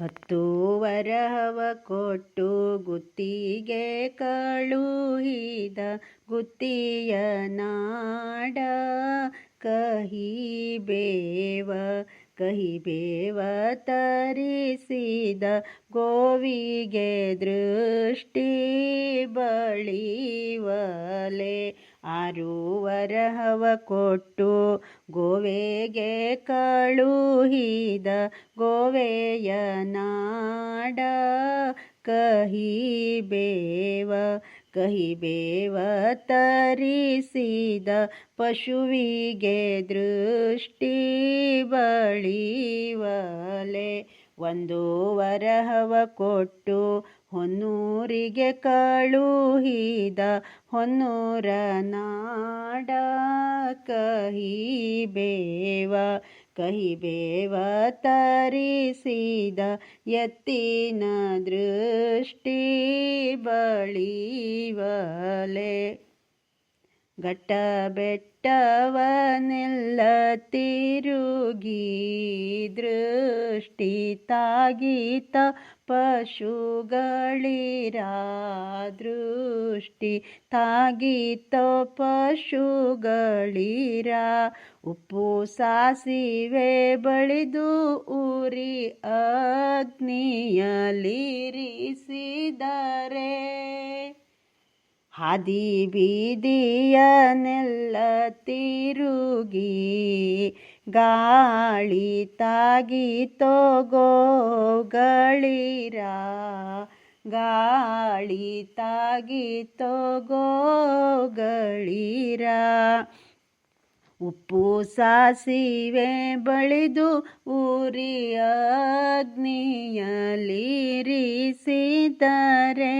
ಹತ್ತು ವರಹವ ಕೊಟ್ಟು ಗುತ್ತಿಗೆ ಕಳುಹಿದ ಗುತ್ತಿಯ ನಾಡ. ಕಹಿ ಬೇವ ಕಹಿ ಬೇವ ತರಿಸಿದ ಗೋವಿಗೆ ದೃಷ್ಟಿ ಬಳಿವಲೆ. ಆರು ವರಹವ ಕೊಟ್ಟು ಗೋವೆಗೆ ಕಳುಹಿದ ಗೋವೆಯ ನಾಡ. ಕಹಿ ಬೇವ ಕಹಿ ಬೇವ ತರಿಸಿದ ಪಶುವಿಗೆ ದೃಷ್ಟಿ ಬಳಿವಲೆ. ಒಂದು ವರಹವ ಕೊಟ್ಟು ಹೊನ್ನೂರಿಗೆ ಕಳುಹಿದ ಹೊನ್ನೂರ ನಾಡ ಕಹಿ ಬೇವ ಕಹಿ ಬೇವ ತರಿಸಿದ ಎತ್ತಿನ ದೃಷ್ಟಿ ಬಳಿವಲೆ. ಘಟ್ಟ ಬೆಟ್ಟವನೆಲ್ಲ ತಿರುಗಿ ದೃಷ್ಟಿ ತಾಗೀತ ಪಶುಗಳಿರ ದೃಷ್ಟಿ ತಾಗೀತ ಪಶುಗಳಿರ. ಉಪ್ಪು ಸಾಸಿವೆ ಬಳಿದು ಉರಿ ಅಗ್ನಿಯಲಿರಿಸಿದರೆ ಹಾದಿ ಬೀದಿಯನೆಲ್ಲ ತಿರುಗಿ ಗಾಳಿ ತಾಗಿತೋ ಗೋಗಳಿರ ಗಾಳಿ ತಾಗಿತೋ ಗೋಗಳಿರ ಉಪ್ಪು ಸಾಸಿವೆ ಬಳಿದು ಊರಿಯ ಅಗ್ನಿಯಲಿರಿಸಿದರೆ